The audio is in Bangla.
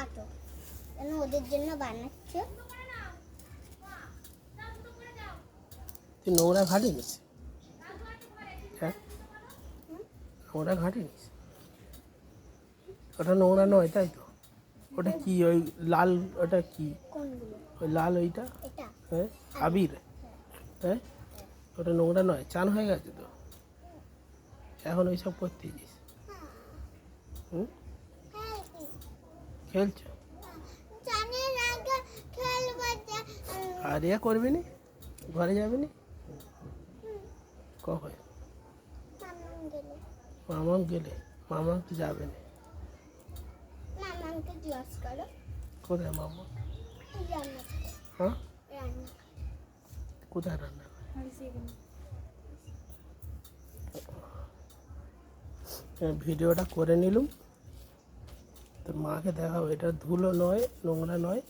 কাটো। কেন ওদের জন্য বানাচ্ছ? তুই নোংরা ঘাটিনিস হ্যাঁ? নোংরা ঘাটিনিস ওটা নোংরা নয় তাই তো? ওটা কি ওই লাল ওটা কি? ওই লাল ওইটা? হ্যাঁ? আবির? হ্যাঁ। ওটা নোংরা নয় চান হয়ে গেছে তো? এখন ওইসব করতে যাস হুম? খেলছো? আর ইয়ে করবি নি ঘরে যাবি নি কখন মামাম গেলে। মামাম তো যাবে না কোথায় মামা? হ্যাঁ? কোথায় রান্না হ্যাঁ, ভিডিওটা করে নিলুম। মাকে দেখাবো এটা ধুলো নয় নোংরা নয়।